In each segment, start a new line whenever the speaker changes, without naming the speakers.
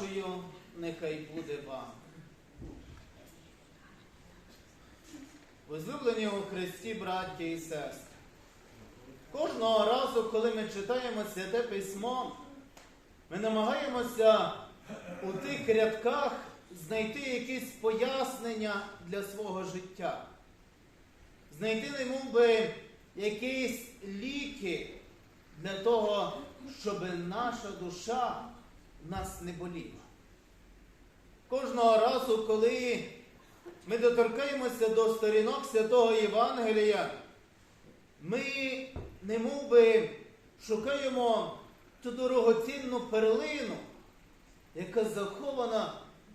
вашою нехай буде вам. Возлюблені у Христі, браття і сестри. Кожного разу, коли ми читаємо Святе Письмо, ми намагаємося у тих рядках знайти якісь пояснення для свого життя. Знайти немов би якісь ліки для того, щоб наша душа нас не боліла. Кожного разу, коли ми доторкаємося до сторінок Святого Євангелія, ми немов би шукаємо ту дорогоцінну перлину, яка захована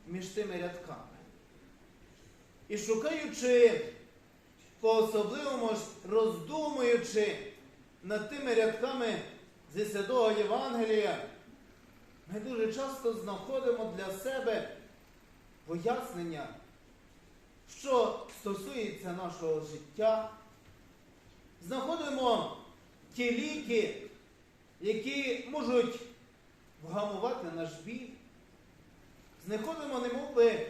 між тими рядками. І шукаючи, по-особливому роздумуючи над тими рядками зі Святого Євангелія, ми дуже часто знаходимо для себе пояснення, що стосується нашого життя. Знаходимо ті ліки, які можуть вгамувати наш біль. Знаходимо, немов би,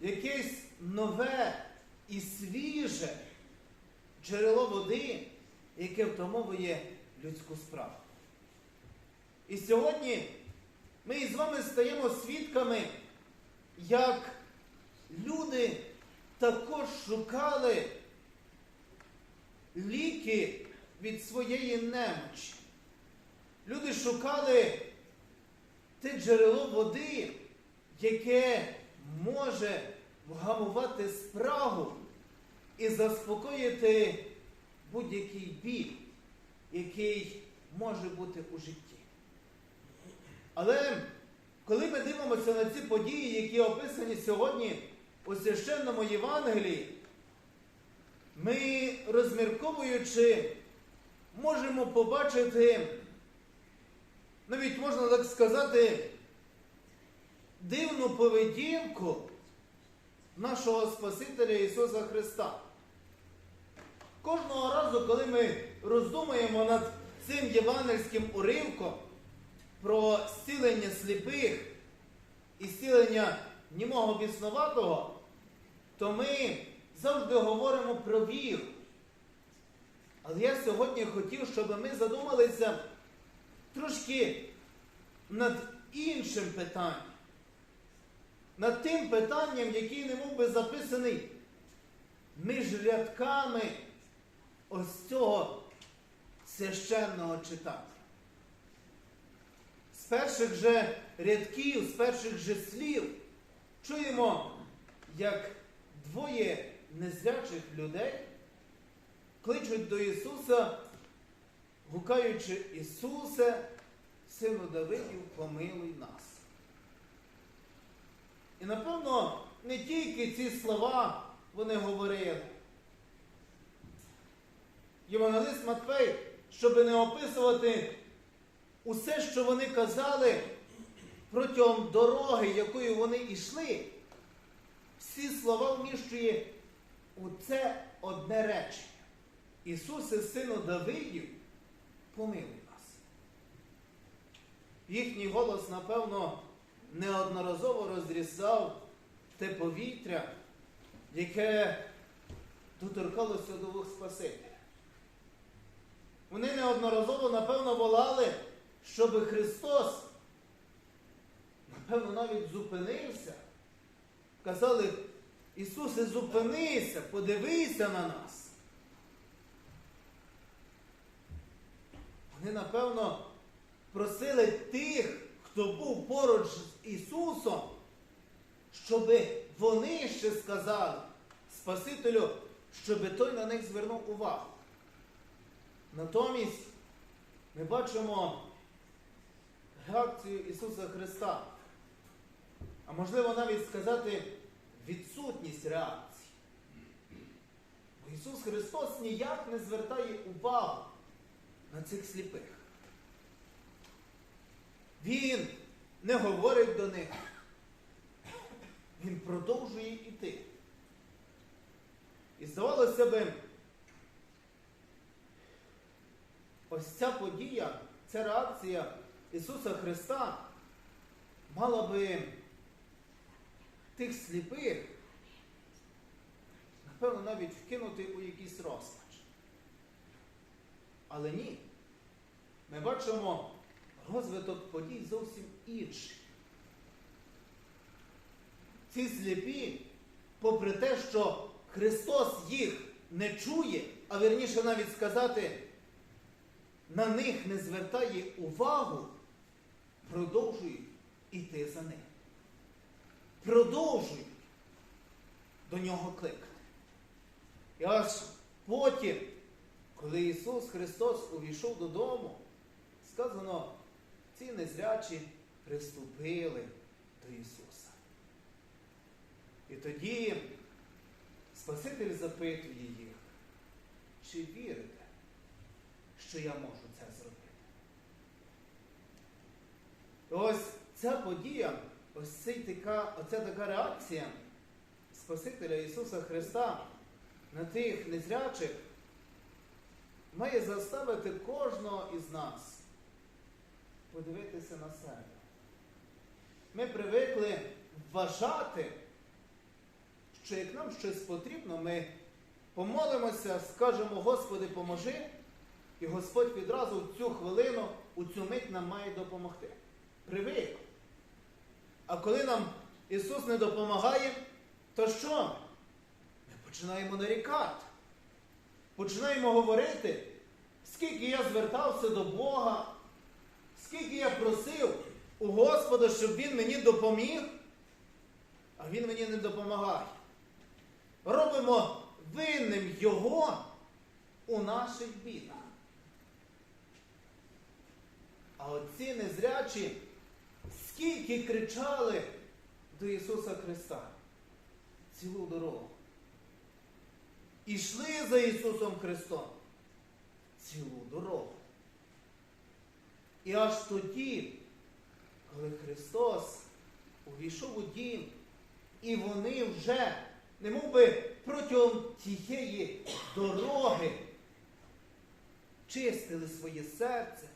якесь нове і свіже джерело води, яке втомовує людську справу. І сьогодні ми із вами стаємо свідками, як люди також шукали ліки від своєї немочі. Люди шукали те джерело води, яке може вгамувати спрагу і заспокоїти будь-який біль, який може бути у житті. Але коли ми дивимося на ці події, які описані сьогодні у священному Євангелії, ми, розмірковуючи, можемо побачити, навіть можна так сказати, дивну поведінку нашого Спасителя Ісуса Христа. Кожного разу, коли ми роздумуємо над цим євангельським уривком про зцілення сліпих і зцілення німого біснуватого, то ми завжди говоримо про віру. Але я сьогодні хотів, щоб ми задумалися трошки над іншим питанням. Над тим питанням, який не мов би записаний між рядками ось цього священного читання. З перших же рядків, з перших же слів чуємо, як двоє незрячих людей кличуть до Ісуса, гукаючи Ісусе, Сину Давидів, помилуй нас. І напевно, не тільки ці слова вони говорили. Євангелист Матвей, щоб не описувати усе, що вони казали протягом дороги, якою вони йшли, всі слова вміщує у це одне речення. Ісусе, Сину Давидів, помилуй нас. Їхній голос, напевно, неодноразово розрізав те повітря, яке доторкалося до вух Спасителя. Вони неодноразово, напевно, волали, щоб Христос, напевно, навіть зупинився. Казали, Ісусе, зупинися, подивися на нас. Вони, напевно, просили тих, хто був поруч з Ісусом, щоб вони ще сказали Спасителю, щоб той на них звернув увагу. Натомість ми бачимо реакцію Ісуса Христа. А можливо навіть сказати відсутність реакції. Бо Ісус Христос ніяк не звертає увагу на цих сліпих. Він не говорить до них. Він продовжує йти. І здавалося би, ось ця подія, ця реакція Ісуса Христа мала би тих сліпих, напевно, навіть вкинути у якийсь розпач. Але ні. Ми бачимо розвиток подій зовсім інший. Ці сліпі, попри те, що Христос їх не чує, а верніше навіть сказати, на них не звертає увагу, продовжують іти за ним. Продовжують до нього кликати. І аж потім, коли Ісус Христос увійшов додому, сказано, ці незрячі приступили до Ісуса. І тоді Спаситель запитує їх, чи вірите, що я можу це зробити? І ось ця подія, ось така, оця така реакція Спасителя Ісуса Христа на тих незрячих має заставити кожного із нас подивитися на себе. Ми привикли вважати, що як нам щось потрібно, ми помолимося, скажемо, Господи, поможи, і Господь відразу в цю хвилину, у цю мить нам має допомогти. Привик. А коли нам Ісус не допомагає, то що? Ми починаємо нарікати. Починаємо говорити, скільки я звертався до Бога, скільки я просив у Господа, щоб Він мені допоміг, а Він мені не допомагає. Робимо винним Його у наших бідах. А оці незрячі скільки кричали до Ісуса Христа цілу дорогу. Ішли за Ісусом Христом цілу дорогу. І аж тоді, коли Христос увійшов у дім, і вони вже, не мов би протягом тієї дороги, чистили своє серце,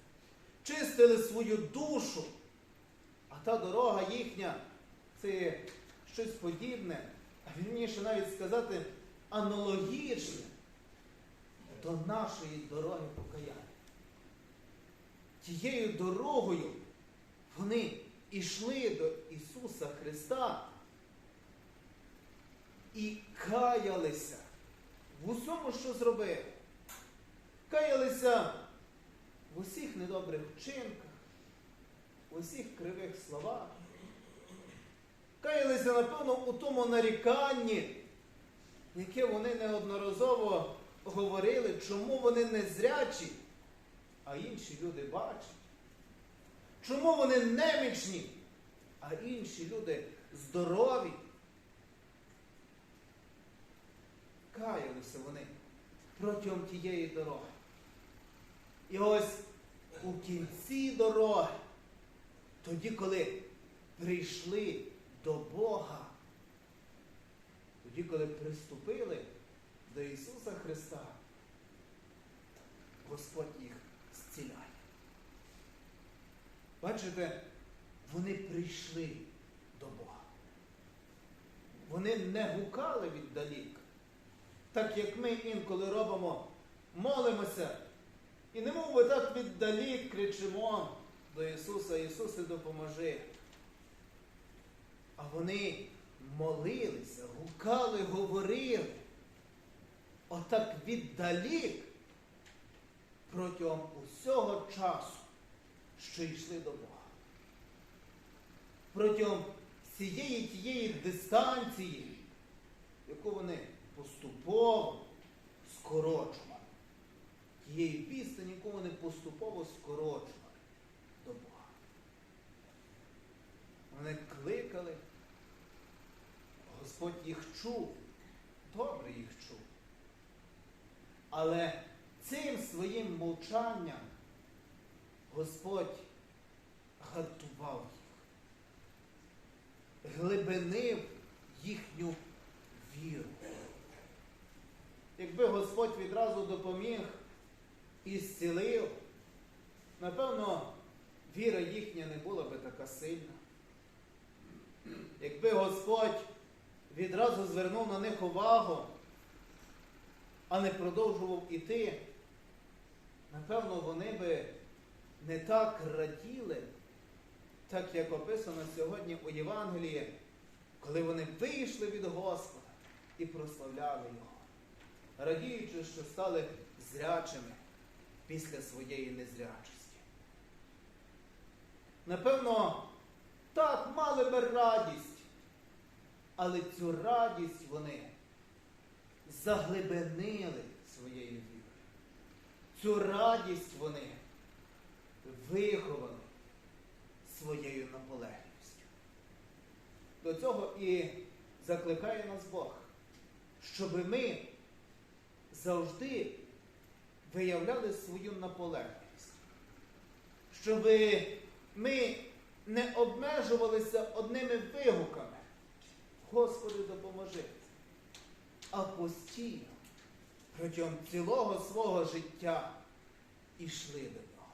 чистили свою душу, та дорога їхня це щось подібне, а вірніше навіть сказати, аналогічне до нашої дороги покаяння. Тією дорогою вони йшли до Ісуса Христа і каялися в усьому, що зробили. Каялися в усіх недобрих вчинках, в усіх кривих словах. Каялися, напевно, у тому наріканні, яке вони неодноразово говорили, чому вони не зрячі, а інші люди бачать. Чому вони немічні, а інші люди здорові? Каялися вони протягом тієї дороги. І ось у кінці дороги, тоді, коли прийшли до Бога, тоді, коли приступили до Ісуса Христа, Господь їх зціляє. Бачите, вони прийшли до Бога. Вони не гукали віддалік, так як ми інколи робимо, молимося. І не мов би так віддалік кричимо до Ісуса, Ісусе, допоможи. А вони молилися, гукали, говорили. Отак віддалік протягом усього часу, що йшли до Бога. Протягом всієї тієї дистанції, яку вони поступово скорочували. Тієї відстані, яку вони поступово скорочували до Бога. Вони кликали, Господь їх чув, добре їх чув. Але цим своїм мовчанням Господь гартував їх, глибинив їхню віру. Якби Господь відразу допоміг і зцілив, напевно, віра їхня не була би така сильна. якби Господь відразу звернув на них увагу, а не продовжував іти, напевно, вони би не так раділи, так як описано сьогодні у Євангелії, коли вони вийшли від Господа і прославляли Його, радіючи, що стали зрячими після своєї незрячості. Напевно, так мали би радість, але цю радість вони заглибинили своєю вірою. Цю радість вони виховали своєю наполегливістю. До цього і закликає нас Бог, щоб ми завжди виявляли свою наполегливість, щоб ми не обмежувалися одними вигуками. Господи, допоможи. А постійно протягом цілого свого життя ішли до нього.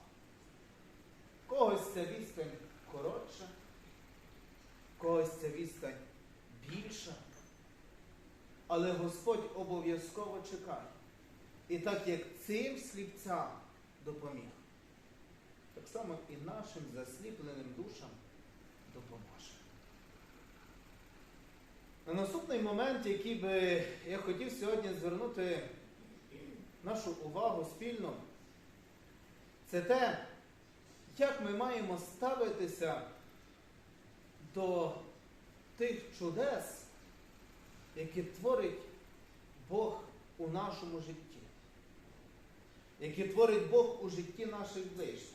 Когось ця відстань коротша, когось ця відстань більша. Але Господь обов'язково чекає. І так як цим сліпцям допоміг, так само і нашим засліпленим душам допоможе. На наступний момент, який би я хотів сьогодні звернути нашу увагу спільно, це те, як ми маємо ставитися до тих чудес, які творить Бог у нашому житті, які творить Бог у житті наших ближніх.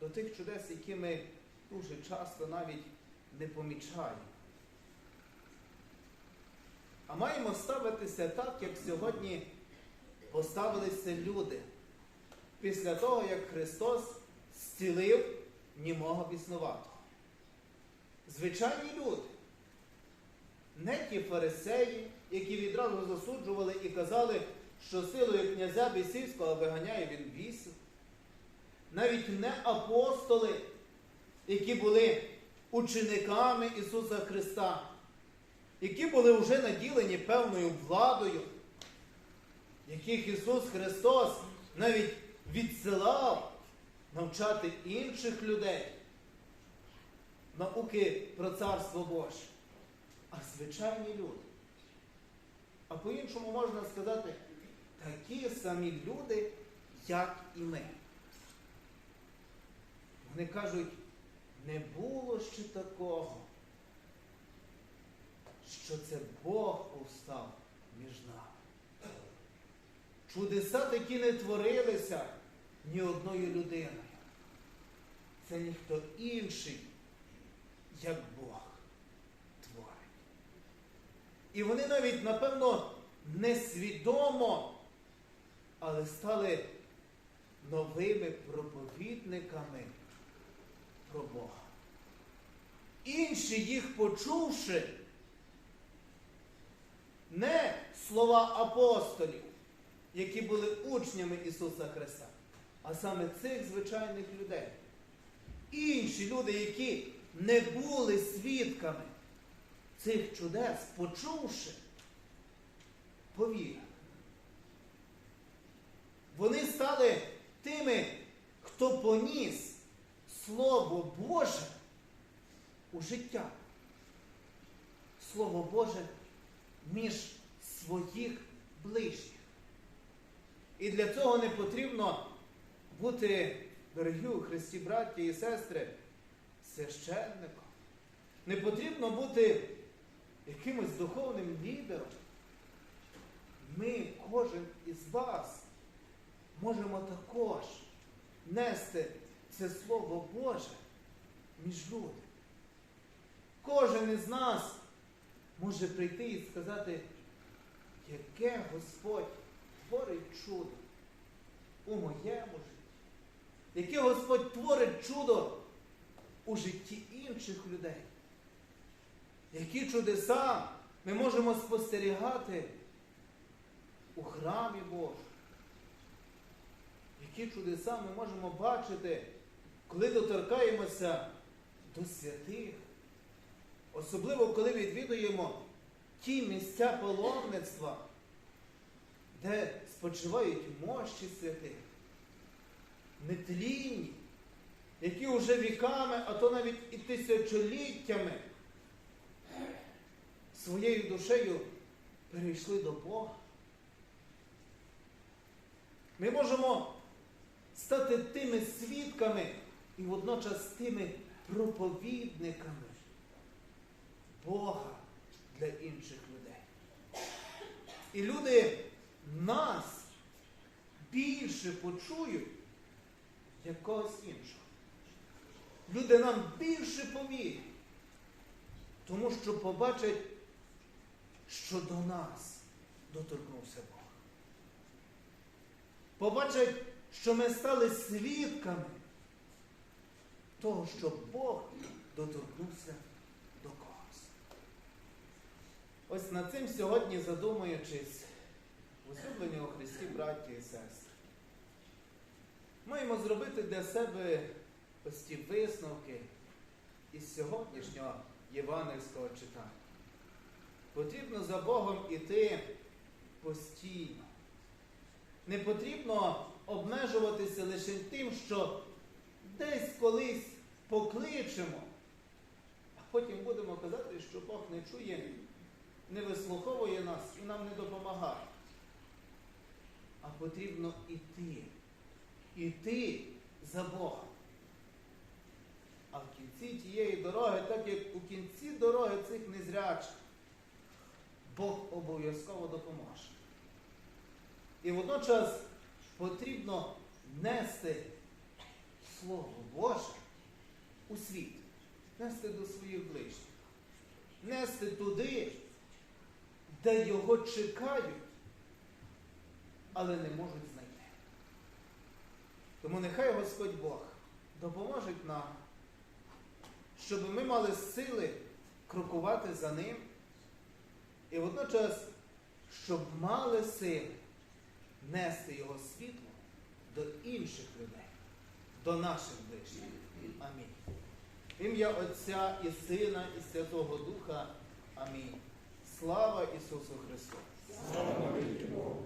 До тих чудес, які ми дуже часто навіть не помічаємо. А маємо ставитися так, як сьогодні поставилися люди після того, як Христос зцілив німого біснуватого. Звичайні люди, не ті фарисеї, які відразу засуджували і казали, що силою князя Бісівського виганяє він бісів. Навіть не апостоли, які були учениками Ісуса Христа, які були вже наділені певною владою, яких Ісус Христос навіть відсилав навчати інших людей науки про Царство Боже, а звичайні люди. А по-іншому можна сказати, такі самі люди, як і ми. Вони кажуть, не було ще такого, що це Бог повстав між нами. Чудеса такі не творилися ні одною людиною. Це ніхто інший, як Бог творить. І вони навіть, напевно, несвідомо, але стали новими проповідниками про Бога. Інші їх почувши, не слова апостолів, які були учнями Ісуса Христа, а саме цих звичайних людей. Інші люди, які не були свідками цих чудес, почувши, повірили. Вони стали тими, хто поніс Слово Боже у життя. Слово Боже між своїх ближніх. І для цього не потрібно бути, дорогі у Христі, браті і сестри, священником. Не потрібно бути якимось духовним лідером. Ми, кожен із вас, можемо також нести це Слово Боже між люди. Кожен із нас може прийти і сказати, яке Господь творить чудо у моєму житті, яке Господь творить чудо у житті інших людей. Які чудеса ми можемо спостерігати у храмі Божому. Які чудеса ми можемо бачити, коли доторкаємося до святих, Особливо, коли відвідуємо ті місця паломництва, де спочивають мощі святих, нетлінні, які вже віками, а то навіть і тисячоліттями своєю душею перейшли до Бога. Ми можемо стати тими свідками і водночас тими проповідниками Бога для інших людей. І люди нас більше почують, як когось іншого. Люди нам більше повірять, тому що побачать, що до нас доторкнувся Бог. Побачать, що ми стали свідками того, що Бог доторкнувся до когось. Ось над цим сьогодні задумуючись, усюблені у Христі, браті і сестри, маємо зробити для себе ось ті висновки із сьогоднішнього євангельського читання. Потрібно за Богом іти постійно. Не потрібно обмежуватися лише тим, що десь колись покличемо, а потім будемо казати, що Бог не чує, не вислуховує нас і нам не допомагає. А потрібно іти. Іти за Богом. А в кінці тієї дороги, так як у кінці дороги цих незрячих, Бог обов'язково допоможе. І водночас потрібно нести Слово Боже у світ, нести до своїх ближніх, нести туди, де його чекають, але не можуть знайти. Тому нехай Господь Бог допоможе нам, щоб ми мали сили крокувати за ним, і водночас, щоб мали сили нести його світло до інших людей, до наших ближніх. Амінь. В ім'я Отця і Сина, і Святого Духа. Амінь. Слава Ісусу Христу!
Слава Богу!